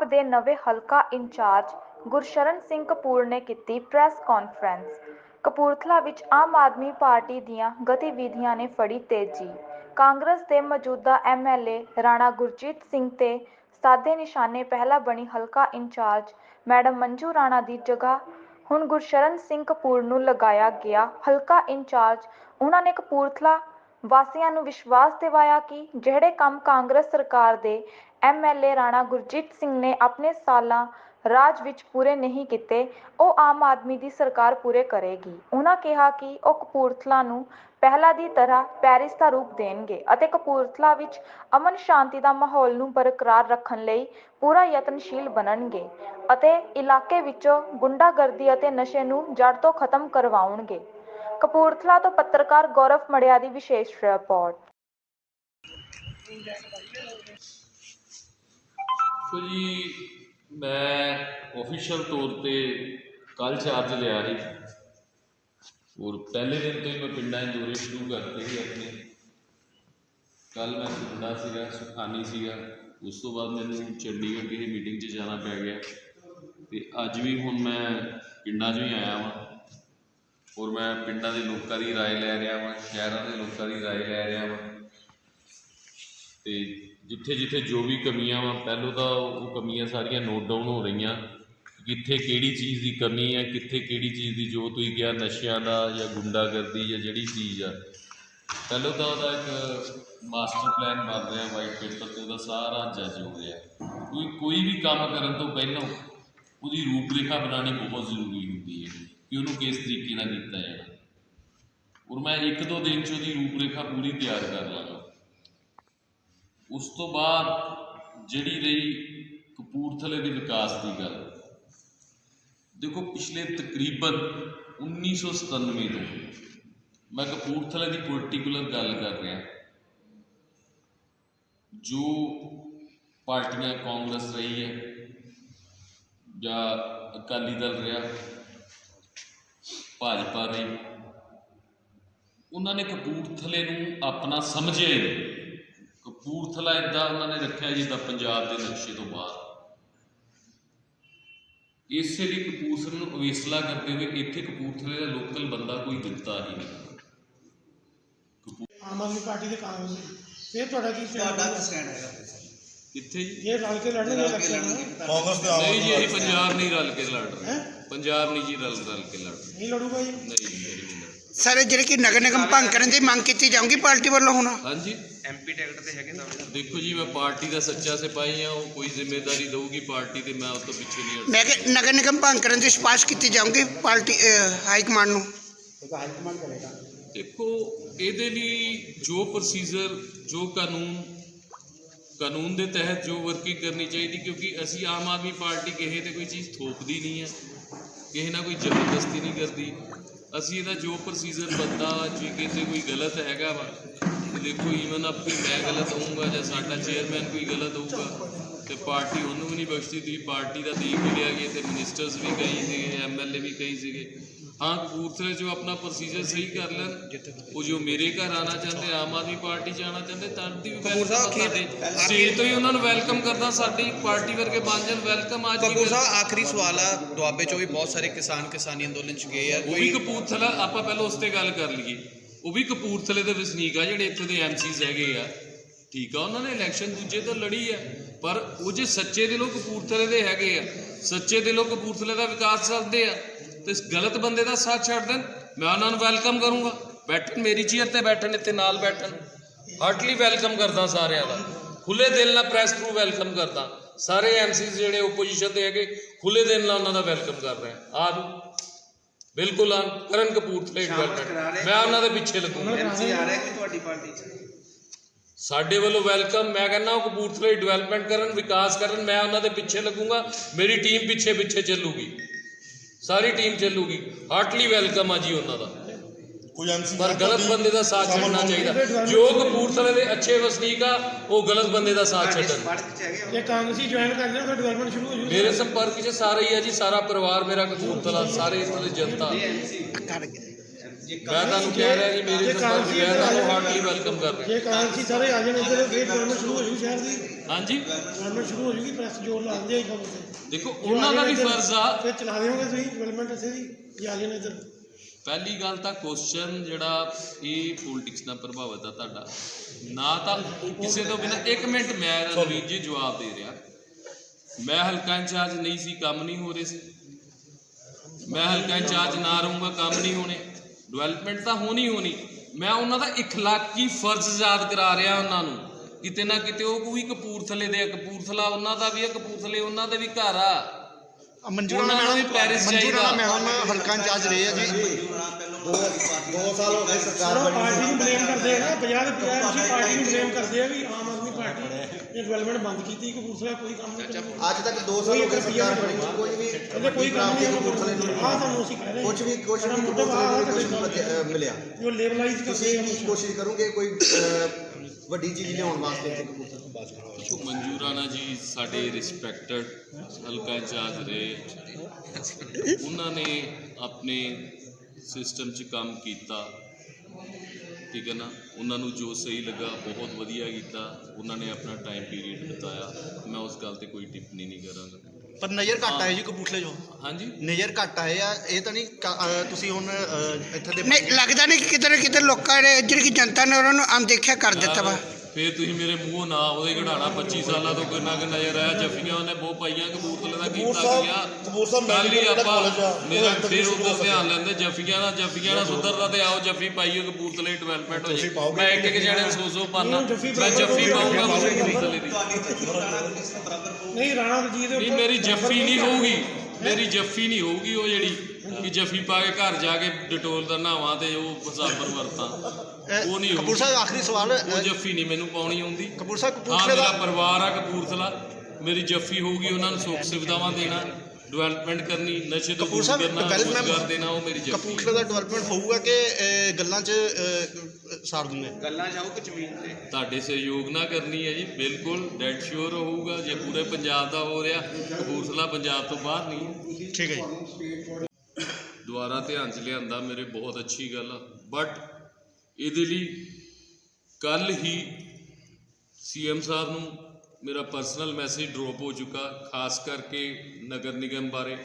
ਆਪ ਦੇ ਨਵੇਂ ਹਲਕਾ ਇੰਚਾਰਜ ਗੁਰਸ਼ਰਨ ਸਿੰਘ ਕਪੂਰ ਨੇ ਕੀਤੀ ਪ੍ਰੈਸ ਕਾਨਫਰੰਸ ਕਪੂਰਥਲਾ ਵਿੱਚ ਆਮ ਆਦਮੀ ਪਾਰਟੀ ਦੀਆਂ ਗਤੀਵਿਧੀਆਂ ਨੇ ਫੜੀ ਤੇਜ਼ੀ। ਕਾਂਗਰਸ ਦੇ ਮੌਜੂਦਾ ਐਮਐਲਏ ਰਾਣਾ ਗੁਰਜੀਤ ਸਿੰਘ ਤੇ ਸਾਦੇ ਨਿਸ਼ਾਨੇ ਪਹਿਲਾਂ ਬਣੀ ਹਲਕਾ ਇੰਚਾਰਜ ਮੈਡਮ ਮੰਜੂ ਰਾਣਾ ਦੀ ਜਗ੍ਹਾ। ਹੁਣ ਗੁਰਸ਼ਰਨ ਸਿੰਘ ਕਪੂਰ ਨੂੰ ਲਗਾਇਆ ਗਿਆ ਹਲਕਾ ਇੰਚਾਰਜ। ਉਹਨਾਂ ਨੇ ਕਪੂਰਥਲਾ ਵਾਸੀਆਂ ਨੂੰ ਵਿਸ਼ਵਾਸ ਦਿਵਾਇਆ ਕਿ ਜਿਹੜੇ ਕੰਮ ਕਾਂਗਰਸ ਸਰਕਾਰ ਦੇ ਐਮਐਲਏ ਰਾਣਾ ਗੁਰਜੀਤ ਸਿੰਘ ਨੇ ਆਪਣੇ ਸਾਲਾਂ ਰਾਜ ਵਿੱਚ ਪੂਰੇ ਨਹੀਂ ਕੀਤੇ, ਉਹ ਆਮ ਆਦਮੀ ਦੀ ਸਰਕਾਰ ਪੂਰੇ ਕਰੇਗੀ। ਉਹਨਾਂ ਕਿਹਾ ਕਿ ਉਹ ਕਪੂਰਥਲਾ ਨੂੰ ਪਹਿਲਾਂ ਦੀ ਤਰ੍ਹਾਂ ਪੈਰਿਸ ਦਾ ਰੂਪ ਦੇਣਗੇ ਅਤੇ ਕਪੂਰਥਲਾ ਵਿੱਚ ਅਮਨ ਸ਼ਾਂਤੀ ਦਾ ਮਾਹੌਲ ਨੂੰ ਬਰਕਰਾਰ ਰੱਖਣ ਲਈ ਪੂਰਾ ਯਤਨਸ਼ੀਲ ਬਣਨਗੇ ਅਤੇ ਇਲਾਕੇ ਵਿੱਚੋਂ ਗੁੰਡਾਗਰਦੀ ਅਤੇ ਨਸ਼ੇ ਨੂੰ ਜੜ ਤੋਂ ਖਤਮ ਕਰਵਾਉਣਗੇ। ਕਪੂਰਥਲਾ ਤੋਂ ਪੱਤਰਕਾਰ ਗੌਰਵ ਮੜਿਆ ਦੀ ਵਿਸ਼ੇਸ਼ ਰਿਪੋਰਟ। ਦੇਖੋ ਜੀ ਮੈਂ ਆਫੀਸ਼ੀਅਲ ਤੌਰ ਤੇ ਕੱਲ ਚਾਰਜ ਲਿਆ ਸੀ ਔਰ ਪਹਿਲੇ ਦਿਨ ਤੋਂ ਹੀ ਮੈਂ ਪਿੰਡਾਂ 'ਚ ਦੌਰੇ ਸ਼ੁਰੂ ਕਰਤੇ ਸੀ ਆਪਣੇ ਕੱਲ ਮੈਂ ਸੁਣਦਾ ਸੀਗਾ ਸੁਖਾਨੀ ਸੀਗਾ ਉਸ ਤੋਂ ਬਾਅਦ ਮੈਨੂੰ ਚੰਡੀਗੜ੍ਹ ਕਿਸੇ ਮੀਟਿੰਗ 'ਚ ਜਾਣਾ ਪੈ ਗਿਆ ਤੇ ਅੱਜ ਵੀ ਹੁਣ ਮੈਂ ਪਿੰਡਾਂ 'ਚੋਂ ਹੀ ਆਇਆ ਵਾਂ ਔਰ ਮੈਂ ਪਿੰਡਾਂ ਦੇ ਲੋਕਾਂ ਦੀ رائے ਲੈ ਰਿਹਾ ਵਾਂ ਸ਼ਹਿਰਾਂ ਦੇ ਲੋਕਾਂ ਦੀ رائے ਲੈ ਰਿਹਾ ਵਾਂ ਤੇ ਜਿੱਥੇ ਜਿੱਥੇ ਜੋ ਵੀ ਕਮੀਆਂ ਵਾ, ਪਹਿਲੋਂ ਤਾਂ ਉਹ ਕਮੀਆਂ ਸਾਰੀਆਂ ਨੋਟ ਡਾਊਨ ਹੋ ਰਹੀਆਂ। ਕਿੱਥੇ ਕਿਹੜੀ ਚੀਜ਼ ਦੀ ਕਮੀ ਹੈ, ਕਿੱਥੇ ਕਿਹੜੀ ਚੀਜ਼ ਦੀ ਜੋ ਤੁਸੀਂ ਕਿਹਾ, ਨਸ਼ਿਆਂ ਦਾ ਜਾਂ ਗੁੰਡਾਗਰਦੀ ਜਾਂ ਜਿਹੜੀ ਚੀਜ਼ ਆ। ਪਹਿਲੋਂ ਤਾਂ ਉਹਦਾ ਇੱਕ ਮਾਸਟਰ ਪਲਾਨ ਬਣ ਰਿਹਾ ਵਾਈਟ ਪੇਪਰ ਤੇ, ਉਹਦਾ ਸਾਰਾ ਜੱਜ ਹੋ ਰਿਹਾ ਕੋਈ ਕੋਈ ਵੀ ਕੰਮ ਕਰਨ ਤੋਂ ਪਹਿਲਾਂ ਉਹਦੀ ਰੂਪਰੇਖਾ ਬਣਾਉਣੀ ਬਹੁਤ ਜ਼ਰੂਰੀ ਹੁੰਦੀ ਹੈ ਕਿ ਉਹਨੂੰ ਕਿਸ ਤਰੀਕੇ ਨਾਲ ਕੀਤਾ ਜਾਣਾ। ਔਰ ਮੈਂ ਇੱਕ ਦੋ ਦਿਨ 'ਚ ਉਹਦੀ ਰੂਪਰੇਖਾ ਪੂਰੀ ਤਿਆਰ ਕਰ ਲਾਂਗਾ। ਉਸ ਤੋਂ ਬਾਅਦ ਜਿਹੜੀ ਰਹੀ ਕਪੂਰਥਲੇ ਦੇ ਵਿਕਾਸ ਦੀ ਗੱਲ। ਦੇਖੋ ਪਿਛਲੇ ਤਕਰੀਬਨ 1997 ਤੋਂ ਮੈਂ ਕਪੂਰਥਲੇ ਦੀ ਪੋਲੀਟੀਕੂਲਰ ਗੱਲ ਕਰ ਰਿਹਾ। ਜੋ ਪਾਰਟੀਆਂ ਕਾਂਗਰਸ ਰਹੀ ਹੈ ਜਾਂ ਅਕਾਲੀ ਦਲ ਰਿਹਾ, ਭਾਜਪਾ ਰਹੀ, ਉਹਨਾਂ ਨੇ ਕਪੂਰਥਲੇ ਨੂੰ ਆਪਣਾ ਸਮਝਿਆ ਹੀ ਨਹੀਂ। ਕਪੂਰਥਲਾ ਇਦਾਂ ਉਹਨਾਂ ਨੇ ਰੱਖਿਆ ਜਿੱਦਾਂ ਪੰਜਾਬ ਦੇ ਨਕਸ਼ੇ ਤੋਂ ਬਾਹਰ। ਇਸੇ ਲਈ ਕਪੂਰਥਲੇ ਨੂੰ ਅਵੇਸਲਾ ਕਰਦੇ ਹੋਏ ਇੱਥੇ ਕਪੂਰਥਲੇ ਦਾ ਲੋਕਲ ਬੰਦਾ ਕੋਈ ਦਿੱਤਾ ਹੀ ਨਹੀਂ। ਆਮ ਆਦਮੀ ਪਾਰਟੀ ਦੇ ਕਾਂਗਰਸ ਫਿਰ ਤੁਹਾਡਾ ਕੀ ਤੁਹਾਡਾ stand ਕੀ ਸਟੈਂਡ ਹੈਗਾ ਕਿੱਥੇ ਜੀ? ਇਹ ਰਲ ਕੇ ਲੜਨਗੇ ਇਲੈਕਸ਼ਨ। ਕਾਂਗਰਸ ਤੇ ਨਹੀਂ ਜੀ ਆਮ ਅਸੀਂ ਪੰਜਾਬ ਨਹੀਂ ਰਲ ਕੇ ਲੜ ਰਹੇ? ਪੰਜਾਬ ਨਹੀਂ ਜੀ ਰਲ ਰਲ ਕੇ ਲੜ ਰਹੇ। ਨਹੀਂ ਲੜੂਗਾ ਜੀ? ਨਹੀਂ ਜੀ ਮੇਰੀ ਨਹੀਂ ਲੜ ਸਰ ਜਿਹੜੇ ਕਿ ਨਗਰ ਨਿਗਮ ਭੰਗ ਕਰਨ ਦੀ ਮੰਗ ਕੀਤੀ ਜਾਊਗੀ ਪਾਰਟੀ ਵੱਲੋਂ ਹੁਣ? ਹਾਂਜੀ। ਐਮਪੀ ਟਿਕਟ ਤੇ ਹੈਗੇ ਤਾਂ ਦੇਖੋ ਜੀ ਮੈਂ ਪਾਰਟੀ ਦਾ ਸੱਚਾ ਸਿਪਾਹੀ ਆ ਉਹ ਕੋਈ ਜ਼ਿੰਮੇਵਾਰੀ ਦਊਗੀ ਪਾਰਟੀ ਤੇ ਮੈਂ ਉਸ ਤੋਂ ਪਿੱਛੇ ਨਹੀਂ ਹਟ ਮੈਂ ਕਿ ਨਗਰ ਨਿਗਮ ਭੰਗ ਕਰਨ ਦੀ ਸਿਫਾਰਿਸ਼ ਕੀਤੀ ਜਾਊਗੀ ਪਾਰਟੀ ਹਾਈ ਕਮਾਂਡ ਨੂੰ? ਦੇਖੋ ਇਹਦੇ ਲਈ ਜੋ ਪ੍ਰੋਸੀਜਰ ਜੋ ਕਾਨੂੰਨ ਕਾਨੂੰਨ ਦੇ ਤਹਿਤ ਜੋ ਵਰਕਿੰਗ ਕਰਨੀ ਚਾਹੀਦੀ ਕਿਉਂਕਿ ਅਸੀਂ ਆਮ ਆਦਮੀ ਪਾਰਟੀ ਕਿਸੇ ਤੇ ਕੋਈ ਚੀਜ਼ ਥੋਪਦੀ ਨਹੀਂ ਹੈ ਕਿਸੇ ਨਾਲ ਕੋਈ ਜ਼ਬਰਦਸਤੀ ਨਹੀਂ ਕਰਦੀ। ਅਸੀਂ ਇਹਦਾ ਜੋ ਪ੍ਰੋਸੀਜਰ ਬੰਦਾ ਜੇ ਕਿਤੇ ਕੋਈ ਗਲਤ ਹੈਗਾ ਵਾ ਦੇਖੋ ਈਵਨ ਆਪਣੀ ਮੈਂ ਗਲਤ ਹੋਊਂਗਾ ਜਾਂ ਸਾਡਾ ਚੇਅਰਮੈਨ ਕੋਈ ਗਲਤ ਹੋਊਗਾ ਤੇ ਪਾਰਟੀ ਉਹਨੂੰ ਵੀ ਨਹੀਂ ਬਖਸ਼ਦੀ ਤੁਸੀਂ ਪਾਰਟੀ ਦਾ ਦੇਖ ਹੀ ਲਿਆ ਗਏ ਤੇ ਮਿਨਿਸਟਰਸ ਵੀ ਕਈ ਸੀਗੇ ਐਮਐਲਏ ਵੀ ਕਈ ਸੀਗੇ। ਹਾਂ ਕਪੂਰਥਲੇ ਜੋ ਆਪਣਾ ਪ੍ਰੋਸੀਜਰ ਸਹੀ ਕਰ ਲੈਣ। ਉਹ ਜੋ ਮੇਰੇ ਘਰ ਆਣਾ ਚਾਹੁੰਦੇ ਆਮ ਆਦਮੀ ਪਾਰਟੀ ਆਉਣਾ ਚਾਹੁੰਦੇ ਤਾਂ ਦੀ ਵੀ ਸਟੇਜ ਤੋਂ ਹੀ ਉਹਨਾਂ ਨੂੰ ਵੈਲਕਮ ਕਰਦਾ ਸਾਡੀ ਪਾਰਟੀ ਵਰਗੇ ਬਣ ਜਾਣ ਵੈਲਕਮ ਅੱਜ ਕਪੂਰ ਸਾਹਿਬ ਆਖਰੀ ਸਵਾਲ ਆ ਦੁਆਬੇ ਚੋਂ ਵੀ ਬਹੁਤ ਸਾਰੇ ਕਿਸਾਨ ਕਿਸਾਨੀ ਅੰਦੋਲਨ ਚ ਗਏ ਆ ਉਹ ਵੀ ਕਪੂਰਥਲਾ ਆਪਾਂ ਪਹਿਲਾਂ ਉਸ ਤੇ ਗੱਲ ਕਰ ਲਈਏ। ਉਹ ਵੀ ਕਪੂਰਥਲੇ ਦੇ ਵਸਨੀਕ ਆ ਜਿਹੜੇ ਇੱਥੇ ਦੇ ਐਮਸੀਜ਼ ਹੈਗੇ ਆ। ਠੀਕ ਆ ਉਹਨਾਂ ਨੇ ਇਲੈਕਸ਼ਨ ਦੂਜੇ ਤੋਂ ਲੜੀ ਆ ਪਰ ਉਹ ਜੇ ਸੱਚੇ ਦਿਲੋਂ ਕਪੂਰਥਲੇ ਦੇ ਹੈਗੇ ਆ ਸੱਚੇ ਦਿਲੋਂ ਕਪੂਰਥਲੇ ਦਾ ਵਿਕਾਸ ਚਾਹੁੰਦੇ ਆ ਤੇ ਇਸ ਗਲਤ ਬੰਦੇ ਦਾ ਸਾਥ ਛੱਡ ਦੇਣ ਮੈਂ ਉਹਨਾਂ ਨੂੰ ਵੈਲਕਮ ਕਰੂੰਗਾ। ਬੈਠਣ ਮੇਰੀ ਚੇਅਰ ਤੇ ਬੈਠਣ ਇੱਥੇ ਨਾਲ ਬੈਠਣ। ਹਾਰਟਲੀ ਵੈਲਕਮ ਕਰਦਾ ਸਾਰਿਆਂ ਦਾ। ਖੁੱਲੇ ਦਿਲ ਨਾਲ ਪ੍ਰੈਸ ਥਰੂ ਵੈਲਕਮ ਕਰਦਾ। ਸਾਰੇ ਐਮਸੀਜ਼ ਜਿਹੜੇ ਓਪੋਜੀਸ਼ਨ ਦੇ ਹੈਗੇ ਖੁੱਲੇ ਦਿਲ ਨਾਲ ਉਹਨਾਂ ਦਾ ਵੈਲਕਮ ਕਰ ਰਹੇ ਆ। ਆ। ਬਿਲਕੁਲ ਆ ਕਰਨ ਕਪੂਰਥਲੇ ਮੈਂ ਉਹਨਾਂ ਦੇ ਪਿੱਛੇ ਲੱਗੂੰਗਾ। ਐਮਸੀ ਆ ਰਿਹਾ ਕਿ ਤੁਹਾਡੀ ਪਾਰਟੀ ਚ? ਸਾਡੇ ਵੱਲੋਂ ਵੈਲਕਮ ਮੈਂ ਕਹਿੰਦਾ ਉਹ ਕਪੂਰਥਲੇ ਡਿਵੈਲਪਮੈਂਟ ਕਰਨ ਵਿਕਾਸ ਕਰਨ ਮੈਂ ਉਹਨਾਂ ਦੇ ਪਿੱਛੇ ਲੱਗੂੰਗਾ ਮੇਰੀ ਟੀਮ ਪਿੱਛੇ ਪਿੱਛੇ ਚੱਲੂਗੀ। ਸਾਰੀ ਟੀਮ ਚੱਲੂਗੀ। ਹਾਰਟਲੀ ਵੈਲਕਮ ਆ ਜੀ ਉਹਨਾਂ ਦਾ। ਕੋਈ ਐਮਸੀ ਪਰ ਗਲਤ ਬੰਦੇ ਦਾ ਸਾਥ ਛੱਡਣਾ ਚਾਹੀਦਾ। ਜੋ ਕਪੂਰਥਲੇ ਦੇ ਅੱਛੇ ਵਸਨੀਕ ਆ ਉਹ ਗਲਤ ਬੰਦੇ ਦਾ ਸਾਥ ਛੱਡਣ। ਸੰਪਰਕ ਚ ਹੈਗੇ ਜੇ ਕਾਂਗਰਸੀ ਜੁਆਇਨ ਕਰ ਜਾਣ ਤਾਂ ਡਿਵੈਲਪਮੈਂਟ ਸ਼ੁਰੂ ਹੋ ਜੂਗੀ। ਮੇਰੇ ਸੰਪਰਕ 'ਚ ਸਾਰੇ ਹੀ ਆ ਜੀ ਸਾਰਾ ਪਰਿਵਾਰ ਮੇਰਾ ਕਪੂਰਥਲਾ ਸਾਰੇ ਇੱਥੋਂ ਦੀ ਜਨਤਾ। ਮੈਂ ਤੁਹਾਨੂੰ ਕਹਿ ਰਿਹਾ ਜੀ ਮੇਰੀ ਕਾਂਗਰਸੀ ਮੈਂ ਤੁਹਾਨੂੰ ਹਾਰਟਲੀ ਵੈਲਕਮ ਕਰ ਰਿਹਾ। ਜੇ ਕਾਂਗਰਸੀ ਸਾਰੇ ਆ ਜਾਣ ਇੱਧਰ ਫਿਰ ਗਵਰਨਮੈਂਟ ਸ਼ੁਰੂ ਹੋ ਜੂਗੀ ਸ਼ਹਿਰ ਦੀ? ਹਾਂਜੀ। ਗਵਰਨਮੈਂਟ ਸ਼ੁਰੂ ਹੋ ਜੂਗੀ ਪ੍ਰੈਸ ਜੋਰ ਲਾਉਂਦੇ ਆ ਖਬਰ ਤੇ। ਦੇਖੋ ਉਹਨਾਂ ਦਾ ਵੀ ਫਰਜ਼ ਆ। ਫਿਰ ਚਲਾ ਦੇਵੋਗੇ ਤੁਸੀਂ ਡਿਵੈਲਪਮੈਂਟ ਇੱਥੇ ਦੀ ਜੇ ਆ ਜਾਣ ਇੱਧਰ? ਪਹਿਲੀ ਗੱਲ ਤਾਂ ਕੁਐਸਚਨ ਜਿਹੜਾ ਇਹ ਪੋਲਿਟਿਕਸ ਨਾਲ ਪ੍ਰਭਾਵਿਤ ਆ ਤੁਹਾਡਾ। ਨਾ ਤਾਂ ਕਿਸੇ ਤੋਂ ਬਿਨਾ ਇੱਕ ਮਿੰਟ ਮੈਂ ਰਣਵੀਰ ਜੀ ਜਵਾਬ ਦੇ ਰਿਹਾ। ਮੈਂ ਹਲਕਾ ਇੰਚਾਰਜ ਨਹੀਂ ਸੀ ਕੰਮ ਨਹੀਂ ਹੋ ਰਹੇ ਸੀ। ਮੈਂ ਹਲਕਾ ਇੰਚਾਰਜ ਨਾ ਰਹੂੰਗਾ ਕੰਮ ਨਹੀਂ ਹੋਣੇ। ਡਿਵੈਲਪਮੈਂਟ ਤਾਂ ਹੋਣੀ ਹੋਣੀ ਮੈਂ ਉਹਨਾਂ ਦਾ اخلاقی ਫਰਜ਼ ਯਾਦ ਕਰਾ ਰਿਹਾ ਉਹਨਾਂ ਨੂੰ ਕਿਤੇ ਨਾ ਕਿਤੇ ਉਹ ਕੋਈ ਕਪੂਰਥਲੇ ਦੇ ਆ, ਕਪੂਰਥਲਾ ਉਹਨਾਂ ਦਾ ਵੀ ਆ ਕਪੂਰਥਲੇ ਉਹਨਾਂ ਦੇ ਵੀ ਘਰ ਆ ਮਨਜੂਰਾਣਾ ਉਹਨਾਂ ਨੂੰ ਵੀ ਮੈਡਮ ਪੈਰਿਸ ਮਨਜੂਰਾਣਾ ਚਾਹੀਦਾ। ਮੈਡਮ ਹਲਕਾ ਇੰਚਾਰਜ ਰਹੇ ਆ ਜੀ ਦੋ ਸਾਲ ਹੋ ਗਏ ਸਰਕਾਰ ਚਲੋ ਬਣੀ ਪਾਰਟੀ ਨੂੰ ਬਲੇਮ ਕਰਦੇ ਆ ਨਾ 50 ਦੇ 50 ਤੁਸੀਂ ਪਾਰਟੀ ਨੂੰ ਬਲੇਮ ਕਰਦੇ ਆ ਵੀ ਆਮ ਨੇ ਡਿਵੈਲਪਮੈਂਟ ਬੰਦ ਕੀਤੀ ਕਪੂਰਥਲਾ ਕੋਈ ਕੰਮ ਨਹੀਂ ਕਰਦਾ ਅੱਜ ਤੱਕ 2 ਸਾਲ ਹੋ ਗਏ ਸਰਕਾਰ ਬਣੀ। ਨੂੰ ਕੋਈ ਵੀ ਕਹਿੰਦੇ ਕੋਈ ਕੰਮ ਨਹੀਂ ਕਪੂਰਥਲੇ ਨੂੰ ਆ ਤੁਹਾਨੂੰ ਅਸੀਂ ਕਹਿ ਰਹੇ ਕੁਝ ਵੀ ਕੁਝ ਵੀ ਮੁੱਦਾ ਕਪੂਰਥਲੇ ਨੂੰ ਕੁਝ ਨਹੀਂ ਮਿਲਿਆ। ਜੋ ਲੇਬਲਾਈਜ਼ ਤੁਸੀਂ ਕੋਸ਼ਿਸ਼ ਕਰੋਗੇ ਕੋਈ ਵੱਡੀ ਚੀਜ਼ ਲਿਆਉਣ ਵਾਸਤੇ ਇੱਥੇ ਕਪੂਰਥਲੇ ਦੇਖੋ ਮਨਜੂਰਾਣਾ ਜੀ ਸਾਡੇ ਰਿਸਪੈਕਟਡ ਹਲਕਾ ਇੰਚਾਰਜ ਰਹੇ। ਉਹਨਾਂ ਨੇ ਆਪਣੇ ਸਿਸਟਮ 'ਚ ਕੰਮ ਕੀਤਾ। ਠੀਕ ਹੈ ਨਾ? ਉਹਨਾਂ ਨੂੰ ਜੋ ਸਹੀ ਲੱਗਾ ਬਹੁਤ ਵਧੀਆ ਕੀਤਾ। ਉਹਨਾਂ ਨੇ ਆਪਣਾ ਟਾਈਮ ਪੀਰੀਅਡ ਬਿਤਾਇਆ। ਮੈਂ ਉਸ ਗੱਲ ਤੇ ਕੋਈ ਟਿੱਪਣੀ ਨਹੀਂ ਕਰਾਂਗਾ। ਪਰ ਨਜ਼ਰ ਘੱਟ ਆਏ ਜੀ ਕਪੂਰਥਲੇ ਜੋ ਹਾਂਜੀ? ਨਜ਼ਰ ਘੱਟ ਆਏ ਆ ਇਹ ਤਾਂ ਨਹੀਂ ਕ- ਤੁਸੀਂ ਹੁਣ ਇੱਥੇ ਦੇ ਨਹੀਂ ਲੱਗਦਾ ਨਹੀਂ ਕਿ ਕਿਤੇ ਨਾ ਕਿਤੇ ਲੋਕਾਂ ਨੇ ਜਿਹੜੀ ਜਨਤਾ ਨੇ ਉਹਨਾਂ ਨੂੰ ਅਣਦੇਖਿਆ ਕਰ ਦਿੱਤਾ ਵਾ। ਫੇਰ ਤੁਸੀਂ ਮੇਰੇ ਮੂੰਹੋਂ ਨਾ ਉਹਦੇ ਘੜਾਣਾ 25 ਸਾਲਾਂ ਤੋਂ ਕਿੰਨਾ ਕਿ ਨਜ਼ਰ ਆਇਆ ਜੱਫੀਆਂ ਉਹਨੇ ਬਹੁਤ ਪਾਈਆਂ ਕਬੂਤਰ ਦਾ ਕੀਤਾ ਗਿਆ ਕੱਲ ਹੀ ਆਪਾਂ ਮੇਰਾ ਫੇਰ ਉਧਰ ਧਿਆਨ ਲੈਂਦੇ ਜੱਫੀਆਂ ਦਾ ਜੱਫੀਆਂ ਦਾ ਸੁਧਰਦਾ ਤੇ ਆਓ ਜੱਫੀ ਪਾਈਓ ਕਬੂਤਰਲੇ ਡਿਵੈਲਪਮੈਂਟ ਹੋ ਜੇ ਮੈਂ ਇੱਕ ਇੱਕ ਜਣੇ ਸੌ ਸੌ ਪਾਣਾ ਮੈਂ ਜੱਫੀ ਪਾਉਂਗਾ ਕਬੂਤਰਲੇ ਦੀ। ਨਹੀਂ ਰਾਣਾ ਰਣਜੀਤ ਦੇ ਨਹੀਂ ਮੇਰੀ ਜੱਫੀ ਨਹੀਂ ਹੋਊਗੀ। ਮੇਰੀ ਜੱਫੀ ਨਹੀਂ ਹੋਊਗੀ ਉਹ ਜਿਹੜੀ ਕਿ ਜੱਫੀ ਪਾ ਕੇ ਘਰ ਜਾ ਕੇ ਡਟੋਲ ਦਾ ਨਹਾਵਾਂ ਤੇ ਉਹ ਸਾਬਰ ਵਰਤਾਂ। ਉਹ ਨਹੀਂ ਕਪੂਰ ਸਾਹਿਬ ਆਖਰੀ ਸਵਾਲ ਉਹ ਜੱਫੀ ਨਹੀਂ ਮੈਨੂੰ ਪਾਉਣੀ ਆਉਂਦੀ। ਕਪੂਰ ਸਾਹਿਬ ਕਪੂਰਥਲੇ ਮੇਰਾ ਦਾ ਪਰਿਵਾਰ ਆ ਕਪੂਰਥਲਾ। ਮੇਰੀ ਜੱਫੀ ਹੋਊਗੀ ਉਹਨਾਂ ਨੂੰ ਸੁੱਖ ਸੁਵਿਧਾਵਾਂ ਦੇਣਾ ਡਿਵੈਲਪਮੈਂਟ ਕਰਨੀ ਨਸ਼ੇ ਤੋਂ ਕਪੂਰ ਦੂਰ ਸਾਹਿਬ ਕਰਨਾ ਰੋਜ਼ਗਾਰ ਦੇਣਾ ਉਹ ਮੇਰੀ ਜੱਫੀ ਕਪੂਰਥਲੇ ਦਾ ਡਿਵੈਲਪਮੈਂਟ ਹੋਊਗਾ ਕਿ ਗੱਲਾਂ 'ਚ ਸਾਰ ਦੂੰਗੇ ਗੱਲਾਂ ਜਾਓ ਕਿ ਜ਼ਮੀਨ ਤੇ? ਤੁਹਾਡੇ ਸਹਿਯੋਗ ਨਾਲ ਕਰਨੀ ਹੈ ਜੀ ਬਿਲਕੁਲ ਡੈਡ ਸ਼ੋਰ ਹੋਊਗਾ ਜੇ ਪੂਰੇ ਪੰਜਾਬ ਦਾ ਹੋ ਰਿਹਾ ਕਪੂਰਥਲਾ ਪੰਜਾਬ ਤੋਂ ਬਾਹਰ ਨਹੀਂ ਹੈ। ਠੀਕ ਹੈ ਜੀ। ਦੁਆਰਾ ਧਿਆਨ ਚ ਲਿਆਂਦਾ ਮੇਰੇ ਬਹੁਤ ਅੱਛੀ ਗੱਲ ਆ। ਬਟ ਇਹਦੇ ਲਈ ਕੱਲ ਹੀ ਸੀਐਮ ਸਾਹਿਬ ਨੂੰ ਮੇਰਾ ਪਰਸਨਲ ਮੈਸੇਜ ਡ੍ਰੌਪ ਹੋ ਚੁੱਕਾ, ਖਾਸ ਕਰਕੇ ਨਗਰ ਨਿਗਮ ਬਾਰੇ।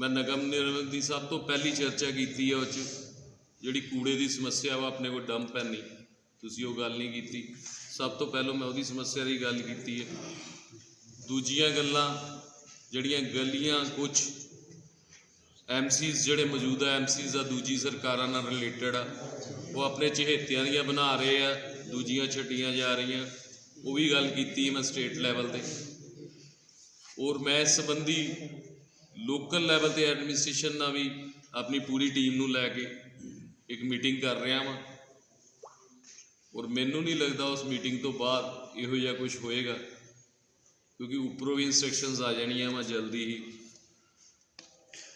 ਮੈਂ ਨਗਮ ਨਿਗਮ ਦੀ ਸਭ ਤੋਂ ਪਹਿਲੀ ਚਰਚਾ ਕੀਤੀ ਹੈ ਉਹ 'ਚ, ਜਿਹੜੀ ਕੂੜੇ ਦੀ ਸਮੱਸਿਆ ਵਾ, ਆਪਣੇ ਕੋਲ ਡੰਪ ਹੈ ਨਹੀਂ ਤੁਸੀਂ ਉਹ ਗੱਲ ਨਹੀਂ ਕੀਤੀ। ਸਭ ਤੋਂ ਪਹਿਲਾਂ ਮੈਂ ਉਹਦੀ ਸਮੱਸਿਆ ਦੀ ਗੱਲ ਕੀਤੀ ਹੈ ਦੂਜੀਆਂ ਗੱਲਾਂ, ਜਿਹੜੀਆਂ ਗਲੀਆਂ ਕੁਝ ਐਮਸੀਜ਼ ਜਿਹੜੇ ਮੌਜੂਦਾ ਐਮਸੀਜ਼ ਆ, ਦੂਜੀ ਸਰਕਾਰਾਂ ਨਾਲ ਰਿਲੇਟਡ ਆ, ਉਹ ਆਪਣੇ ਚਹੇਤਿਆਂ ਦੀਆਂ ਬਣਾ ਰਹੇ ਆ, ਦੂਜੀਆਂ ਛੱਡੀਆਂ ਜਾ ਰਹੀਆਂ, ਉਹ ਵੀ ਗੱਲ ਕੀਤੀ ਮੈਂ ਸਟੇਟ ਲੈਵਲ ਤੇ। ਔਰ ਮੈਂ ਇਸ ਸੰਬੰਧੀ ਲੋਕਲ ਲੈਵਲ ਤੇ ਐਡਮਿਨਿਸਟ੍ਰੇਸ਼ਨ ਨਾਲ ਵੀ ਆਪਣੀ ਪੂਰੀ ਟੀਮ ਨੂੰ ਲੈ ਕੇ ਇੱਕ ਮੀਟਿੰਗ ਕਰ ਰਿਹਾ ਵਾਂ। ਔਰ ਮੈਨੂੰ ਨਹੀਂ ਲੱਗਦਾ ਉਸ ਮੀਟਿੰਗ ਤੋਂ ਬਾਅਦ ਇਹੋ ਜਿਹਾ ਕੁਝ ਹੋਏਗਾ, ਕਿਉਂਕਿ ਉੱਪਰੋਂ ਵੀ ਇਨਸਟਰਕਸ਼ਨਸ ਆ ਜਾਣੀਆਂ ਵਾ ਜਲਦੀ ਹੀ।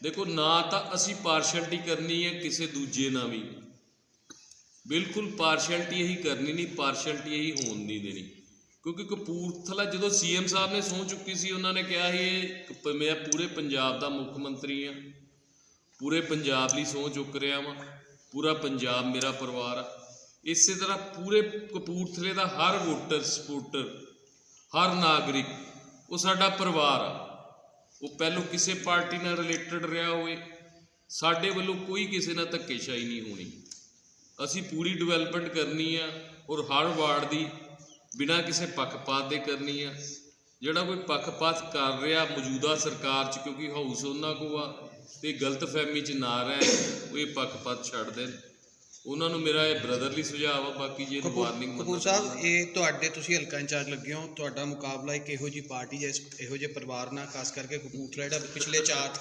ਦੇਖੋ, ਨਾ ਤਾਂ ਅਸੀਂ ਪਾਰਸ਼ੈਲਿਟੀ ਕਰਨੀ ਹੈ, ਕਿਸੇ ਦੂਜੇ ਨਾਲ ਵੀ। ਬਿਲਕੁਲ ਪਾਰਸ਼ੈਲਿਟੀ ਇਹੀ ਕਰਨੀ ਨਹੀਂ ਪਾਰਸ਼ੈਲਿਟੀ ਇਹੀ ਹੋਣ ਨਹੀਂ ਦੇਣੀ। ਕਿਉਂਕਿ ਕਪੂਰਥਲਾ, ਜਦੋਂ ਸੀਐਮ ਸਾਹਿਬ ਨੇ ਸਹੁੰ ਚੁੱਕੀ ਸੀ, ਉਹਨਾਂ ਨੇ ਕਿਹਾ ਸੀ ਇਹ ਮੈਂ ਪੂਰੇ ਪੰਜਾਬ ਦਾ ਮੁੱਖ ਮੰਤਰੀ ਆ ਪੂਰੇ ਪੰਜਾਬ ਲਈ ਸਹੁੰ ਚੁੱਕ ਰਿਹਾ ਵਾਂ। ਪੂਰਾ ਪੰਜਾਬ ਮੇਰਾ ਪਰਿਵਾਰ ਆ। ਇਸੇ ਤਰ੍ਹਾਂ ਪੂਰੇ ਕਪੂਰਥਲੇ ਦਾ ਹਰ ਵੋਟਰ, ਸਪੋਰਟਰ, ਹਰ ਨਾਗਰਿਕ, ਉਹ ਸਾਡਾ ਪਰਿਵਾਰ ਆ। ਉਹ ਪਹਿਲੋਂ ਕਿਸੇ ਪਾਰਟੀ ਨਾਲ ਰਿਲੇਟਡ ਰਿਹਾ ਹੋਵੇ, ਸਾਡੇ ਵੱਲੋਂ ਕੋਈ ਕਿਸੇ ਨਾਲ ਧੱਕੇਸ਼ਾਹੀ ਨਹੀਂ ਹੋਣੀ। ਅਸੀਂ ਪੂਰੀ ਡਿਵੈਲਪਮੈਂਟ ਕਰਨੀ ਆ ਔਰ ਹਰ ਵਾਰਡ ਦੀ ਬਿਨਾਂ ਕਿਸੇ ਪੱਖਪਾਤ ਦੇ ਕਰਨੀ ਆ। ਜਿਹੜਾ ਕੋਈ ਪੱਖਪਾਤ ਕਰ ਰਿਹਾ ਮੌਜੂਦਾ ਸਰਕਾਰ 'ਚ ਕਿਉਂਕਿ ਹਾਊਸ ਉਹਨਾਂ ਕੋ ਆ ਤੇ ਗਲਤਫਹਿਮੀ 'ਚ ਨਾ ਰਹਿ ਉਹ ਇਹ ਪੱਖਪਾਤ ਛੱਡ ਦੇਣ। ਉਹਨਾਂ ਨੂੰ ਮੇਰਾ ਇਹ ਬ੍ਰਦਰਲੀ ਸੁਝਾਅ ਆ ਬਾਕੀ ਜੇ ਇਹਨੂੰ ਵਾਰਨਿੰਗ ਕਪੂਰ ਸਾਹਿਬ ਇਹ ਤੁਹਾਡੇ ਤੁਸੀਂ ਹਲਕਾ ਇੰਚਾਰਜ ਲੱਗੇ ਹੋ ਤੁਹਾਡਾ ਮੁਕਾਬਲਾ ਇੱਕ ਇਹੋ ਜੀ ਪਾਰਟੀ ਜਾਂ ਇਹੋ ਜਿਹੇ ਪਰਿਵਾਰ ਨਾਲ ਖਾਸ ਕਰਕੇ ਕਪੂਰਥਲਾ ਜਿਹੜਾ ਪਿਛਲੇ 4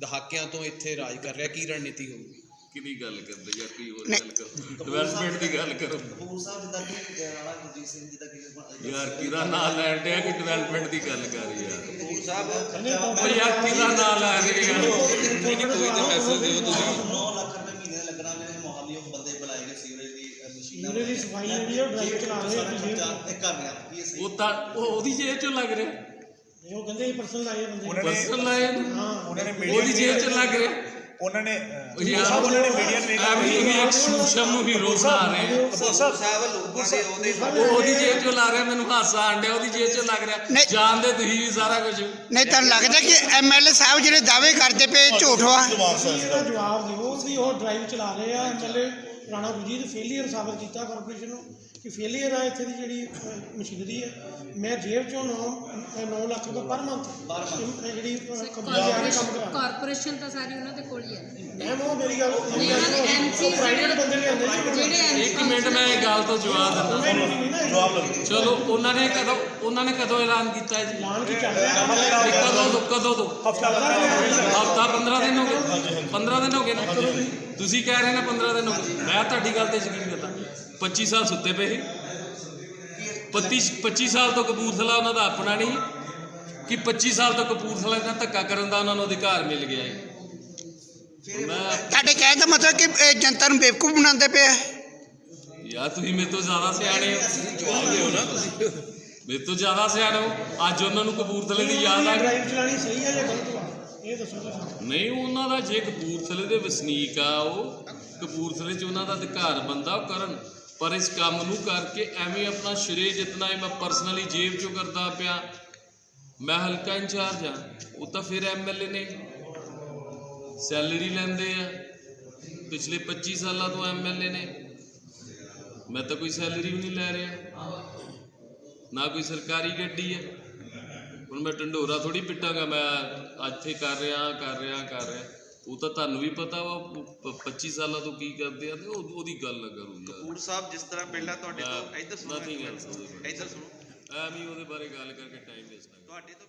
ਦਹਾਕਿਆਂ ਤੋਂ ਇੱਥੇ ਰਾਜ ਕਰ ਰਿਹਾ ਕੀ ਰਣਨੀਤੀ ਹੋਊਗੀ ਕਿਹਦੀ ਗੱਲ ਕਰਦੇ ਯਾਰ ਕੋਈ ਹੋਰ ਗੱਲ ਕਰੋ ਡਿਵੈਲਪਮੈਂਟ ਦੀ ਗੱਲ ਕਰੋ ਕਪੂਰ ਸਾਹਿਬ ਜਿੱਦਾਂ ਕਿ ਰਾਣਾ ਗੁਰਜੀਤ ਸਿੰਘ ਜਿੱਦਾਂ ਕਿ ਯਾਰ ਕਿਹਦਾ ਨਾਂ ਲੈਣ ਡਿਆ ਕਿ ਡਿਵੈਲਪਮੈਂਟ ਦੀ ਗੱਲ ਕਰ ਯਾਰ ਕਪੂਰ ਸਾਹਿਬ ਯਾਰ ਕਿਹਦਾ ਨਾਂ ਲੈ ਰਹੇ ਯਾਰ ਕੋਈ ਤਾਂ ਮੈਸੇਜ ਦਿਓ ਤੁਸੀਂ 9 ਲੱਖ ਰੁਪਏ ਮਹੀਨੇ ਦਾ ਲੱਗਣਾ ਮੇਰੇ ਮੋਹਾਲੀ ਉਹ ਬੰਦੇ ਬੁਲਾਏ ਗਏ ਸੀਵਰੇਜ ਦੀ ਅਹ, ਮਸ਼ੀਨਾਂ ਸੀਵਰੇਜ ਦੀ ਸਫ਼ਾਈ ਜਿਹੜੀ ਆ, ਉਹ ਡਰਾਈਵ ਚਲਾ ਰਹੇ ਆ, ਸਾਡਾ ਖਰਚਾ ਇਹ ਕਰ ਰਿਹਾ ਕੀ ਇਹ ਸਹੀ ਉਹ ਤਾਂ ਉਹ ਉਹਦੀ ਜੇਬ ਚੋਂ ਲੱਗ ਰਿਹਾ। ਨਹੀਂ, ਉਹ ਕਹਿੰਦੇ ਇਹ ਪਰਸਨਲ ਆਏ ਬੰਦੇ। ਪਰਸਨਲ ਲਾਏ ਹਾਂ। ਉਹਦੀ ਜੇਬ ਚੋਂ ਲੱਗ ਰਿਹਾ। ਉਹਨਾਂ ਨੇ ਸਾਹਿਬ ਉਹਨਾਂ ਨੇ ਮੀਡੀਆ ਨੇ ਐਵੇਂ ਹੀ ਇੱਕ ਸ਼ੂਸ਼ਮ ਨੂੰ ਬਣਾ ਰਹੇ ਆ। ਕਪੂਰ ਸਾਹਿਬ ਲੋਕਾਂ ਦੇ ਉਹਦੇ ਉਹ ਉਹਦੀ ਜੇਬ ਚੋਂ ਲੱਗ ਰਿਹਾ ਮੈਨੂੰ ਹਾਸਾ ਆਂਡਿਆ ਉਹਦੀ ਜੇਬ ਚੋਂ ਲੱਗ ਰਿਹਾ। ਜਾਣਦੇ ਤੁਸੀਂ ਵੀ ਸਾਰਾ ਕੁਝ। ਨਹੀਂ ਤੁਹਾਨੂੰ ਲੱਗਦਾ ਕਿ ਐਮਐਲਏ ਸਾਹਿਬ ਜਿਹੜੇ ਦਾਅਵੇ ਕਰਦੇ ਪਏ ਝੂਠ ਵਾ? ਜਵਾਬ ਦਿਓ ਵੀ ਉਹ ਡਰਾਈਵ ਚਲਾ ਰਹੇ ਆ ਐਮਐਲਏ। ਰਾਣਾ ਗੁਰਜੀਤ ਫੇਲੀਅਰ ਸਾਬਤ ਕੀਤਾ ਕਾਰਪੋਰੇਸ਼ਨ ਨੂੰ ਕਿ ਫੇਲੀਅਰ ਆ ਇੱਥੇ ਦੀ ਜਿਹੜੀ ਮਸ਼ੀਨਰੀ ਹੈ। ਮੈਂ ਜੇਬ ਚੋਂ 9 9 ਲੱਖ ਰੁਪਏ ਪਰ ਮੰਥ ਜਿਹੜੀ ਕੰਪਨੀ ਆ ਕੇ ਕੰਮ ਕਰਾ ਕਾਰਪੋਰੇਸ਼ਨ ਤਾਂ ਸਾਰੀ ਉਹਨਾਂ ਦੇ ਕੋਲ ਹੀ ਹੈ। ਮੈਂ ਉਹ ਮੇਰੀ ਗੱਲ ਪ੍ਰਾਈਵੇਟ ਬੰਦੇ ਜਿਹੜੇ MC ਇੱਕ ਮਿੰਟ ਮੈਂ ਇਹ ਗੱਲ ਤੋਂ ਜਵਾਬ ਦਿੰਦਾ ਜਵਾਬ ਲਓ ਚਲੋ ਉਹਨਾਂ ਨੇ ਕਦੋਂ ਉਹਨਾਂ ਨੇ ਕਦੋਂ ਐਲਾਨ ਕੀਤਾ ਹੈ ਜੀ? ਐਲਾਨ ਕੀ ਚੱਲ ਰਿਹਾ? ਇਹ ਕਦੋਂ ਤੋਂ ਕਦੋਂ ਤੋਂ ਹਫਤਾ 15 ਦਿਨ ਹੋ ਗਏ। 15 ਦਿਨ ਹੋ ਗਏ। ਨਾ। ਤੁਸੀਂ ਕਹਿ ਰਹੇ ਨੇ 15 ਦਿਨ ਹੋ ਗਏ ਮੈਂ ਤੁਹਾਡੀ ਗੱਲ ਤੇ ਯਕੀਨ ਕਰਦਾ। 25 ਸਾਲ ਸੁੱਤੇ ਪਏ ਸੀ। 25 25 ਸਾਲ ਤੋਂ ਕਪੂਰਥਲਾ ਉਹਨਾਂ ਦਾ ਆਪਣਾ ਨਹੀਂ। ਕਿ 25 ਸਾਲ ਤੋਂ ਕਪੂਰਥਲਾ ਨਾਲ ਧੱਕਾ ਕਰਨ ਦਾ ਉਹਨਾਂ ਨੂੰ ਅਧਿਕਾਰ ਮਿਲ ਗਿਆ ਹੈ। ਮੈਂ ਤੁਹਾਡੇ ਕਹਿਣ ਦਾ ਮਤਲਬ ਕਿ ਇਹ ਜਨਤਾ ਨੂੰ ਬੇਵਕੂਫ ਬਣਾਉਂਦੇ ਪਏ ਆ? ਯਾਰ ਤੁਸੀਂ ਮੇਰੇ ਤੋਂ ਜ਼ਿਆਦਾ ਸਿਆਣੇ ਹੋ। ਜਵਾਬ ਦਿਓ ਨਾ ਤੁਸੀਂ ਮੇਰੇ ਤੋਂ ਜ਼ਿਆਦਾ ਸਿਆਣੇ ਹੋ। ਅੱਜ ਉਹਨਾਂ ਨੂੰ ਕਪੂਰਥਲੇ ਦੀ ਯਾਦ ਆ। ਗਈ ਡਰਾਈਵ ਚਲਾਣੀ ਸਹੀ ਹੈ ਜਾਂ ਗਲਤ? ਇਹ ਦੱਸੋ ਤੁਸੀਂ ਨਹੀਂ, ਉਹਨਾਂ ਦਾ ਜੇ ਕਪੂਰਥਲੇ ਦੇ ਵਸਨੀਕ ਆ, ਉਹ ਕਪੂਰਥਲੇ 'ਚ ਉਹਨਾਂ ਦਾ ਅਧਿਕਾਰ ਬੰਦਾ ਉਹ ਕਰਨ। ਪਰ ਇਸ ਕੰਮ ਨੂੰ ਕਰਕੇ ਐਵੇਂ ਆਪਣਾ ਸ਼ਰੇ ਜਿਤਨਾ ਹੈ ਮੈਂ ਪਰਸਨਲੀ ਜੇਬ 'ਚੋਂ ਕਰਦਾ ਪਿਆ। ਮੈਂ ਹਲਕਾ ਇੰਚਾਰਜ ਆ, ਉਹ ਤਾਂ ਫਿਰ ਐਮਐਲਏ ਨੇ। ਸੈਲਰੀ ਲੈਂਦੇ ਆ। ਪਿਛਲੇ 25 ਸਾਲਾਂ ਤੋਂ ਐਮਐਲਏ ਨੇ। ਮੈਂ ਤਾਂ ਕੋਈ ਸੈਲਰੀ ਵੀ ਨਹੀਂ ਲੈ ਰਿਹਾ। ਨਾ ਕੋਈ ਸਰਕਾਰੀ ਗੱਡੀ ਹੈ ਹੁਣ ਮੈਂ ਢੰਡੋਰਾ ਥੋੜੀ ਪਿੱਟਾਂਗਾ ਮੈਂ ਇੱਥੇ ਕਰ ਰਿਹਾ ਕਰ ਰਿਹਾ ਕਰ ਰਿਹਾ ਉਹ ਤਾਂ ਤੁਹਾਨੂੰ ਵੀ ਪਤਾ ਵਾ ਉਹ ਪ- 25 ਸਾਲਾਂ ਤੋਂ ਕੀ ਕਰਦੇ ਆ ਤੇ ਉਹ ਉਹਦੀ ਗੱਲ ਨਾ ਕਰੋ ਯਾਰ ਕਪੂਰ ਸਾਹਿਬ ਜਿਸ ਤਰ੍ਹਾਂ ਪਹਿਲਾਂ ਤੁਹਾਡੇ ਤੋਂ ਇੱਧਰ ਸੁਣੋ Nothing else। ਇੱਧਰ ਸੁਣੋ ਐਵੇਂ ਹੀ ਉਹਦੇ ਬਾਰੇ ਗੱਲ ਕਰਕੇ ਟਾਈਮ ਵੇਸਟ ਨਾ ਕਰੋ। ਤੁਹਾਡੇ ਤੋਂ